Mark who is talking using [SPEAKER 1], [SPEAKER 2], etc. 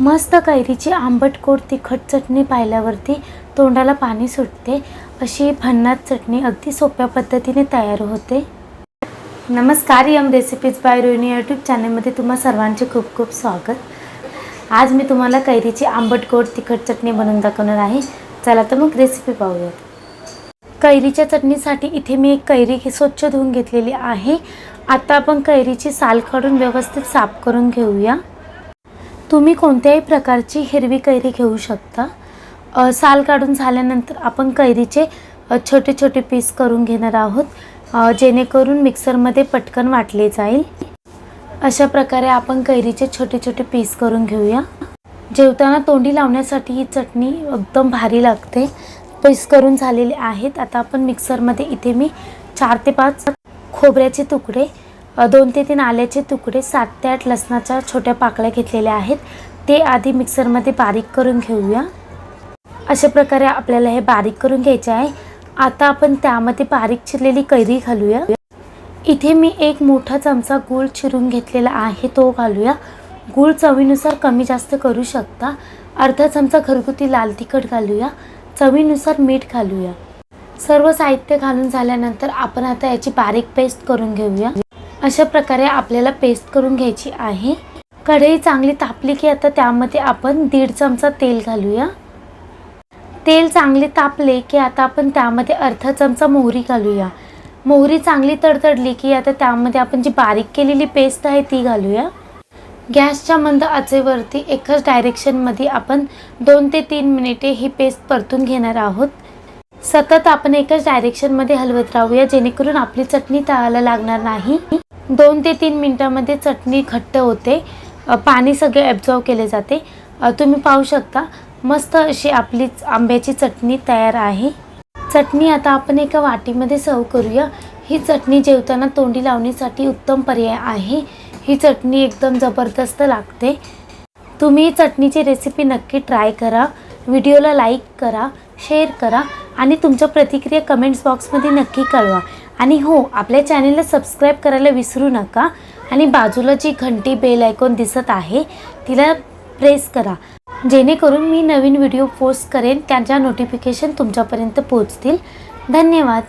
[SPEAKER 1] मस्त कैरीची आंबट गोड तिखट चटणी पाहिल्यावरती तोंडाला पाणी सुटते. अशी भन्नाट चटणी अगदी सोप्या पद्धतीने तयार होते. नमस्कार yum recipes by Rohini YouTube चॅनलमध्ये तुम्हा सर्वांचे खूप खूप स्वागत. आज मी तुम्हाला कैरीची आंबट गोड तिखट चटणी बनवून दाखवणार आहे. चला तर मग रेसिपी पाहूयात. कैरीच्या चटणीसाठी इथे मी एक कैरी स्वच्छ धुवून घेतलेली आहे. आता आपण कैरीची साल काढून व्यवस्थित साफ करून घेऊया. तुम्ही कोणत्याही प्रकारची हिरवी कैरी घेऊ शकता. साल काढून झाल्यानंतर आपण कैरीचे छोटे छोटे पीस करून घेणार आहोत जेणेकरून मिक्सरमध्ये पटकन वाटले जाईल. अशा प्रकारे आपण कैरीचे छोटे छोटे पीस करून घेऊया. जेवताना तोंडी लावण्यासाठी ही चटणी एकदम भारी लागते. पीस करून झालेले आहेत. आता आपण मिक्सरमध्ये इथे मी चार ते पाच खोबऱ्याचे तुकडे दोन ते तीन आल्याचे तुकडे सात ते आठ लसणाच्या छोट्या पाकळ्या घेतलेल्या आहेत. ते आधी मिक्सरमध्ये बारीक करून घेऊया. अशा प्रकारे आपल्याला हे बारीक करून घ्यायचे आहे. आता आपण त्यामध्ये बारीक चिरलेली कैरी घालूया. इथे मी एक मोठा चमचा गूळ चिरून घेतलेला आहे तो घालूया. गूळ चवीनुसार कमी जास्त करू शकता. अर्धा चमचा घरगुती लाल तिखट घालूया. चवीनुसार मीठ घालूया. सर्व साहित्य घालून झाल्यानंतर आपण आता याची बारीक पेस्ट करून घेऊया. अशा प्रकारे आपल्याला पेस्ट करून घ्यायची आहे. कढई चांगली तापली की आता त्यामध्ये आपण दीड चमचा तेल घालूया. तेल चांगले तापले की आता आपण त्यामध्ये अर्धा चमचा मोहरी घालूया. मोहरी चांगली तडतडली की आता त्यामध्ये आपण जी बारीक केलेली पेस्ट आहे ती घालूया. गॅसच्या मंद आचेवरती एकाच डायरेक्शनमध्ये आपण दोन ते तीन मिनिटे ही पेस्ट परतून घेणार आहोत. सतत आपण एकाच डायरेक्शनमध्ये हलवत राहूया जेणेकरून आपली चटणी तळायला लागणार नाही. दोन ते तीन मिनटामध्ये चटणी घट्ट होते. पाणी सगळे ॲब्झॉर्व केले जाते. तुम्ही पाहू शकता मस्त अशी आपली आंब्याची चटणी तयार आहे. चटणी आता आपण एका वाटीमध्ये सर्व करूया. ही चटणी जेवताना तोंडी लावणीसाठी उत्तम पर्याय आहे. ही चटणी एकदम जबरदस्त लागते. तुम्ही चटणीची रेसिपी नक्की ट्राय करा. व्हिडिओला लाईक करा शेअर करा आणि तुमच्या प्रतिक्रिया कमेंट्स बॉक्समध्ये नक्की कळवा. आणि हो आपल्या चॅनेलला सबस्क्राईब करायला विसरू नका. आणि बाजूला जी घंटी बेल आयकॉन दिसत आहे तिला प्रेस करा. जेणेकरून मी नवीन व्हिडिओ पोस्ट करेन त्यांच्या नोटिफिकेशन तुमच्यापर्यंत पोहोचतील. धन्यवाद.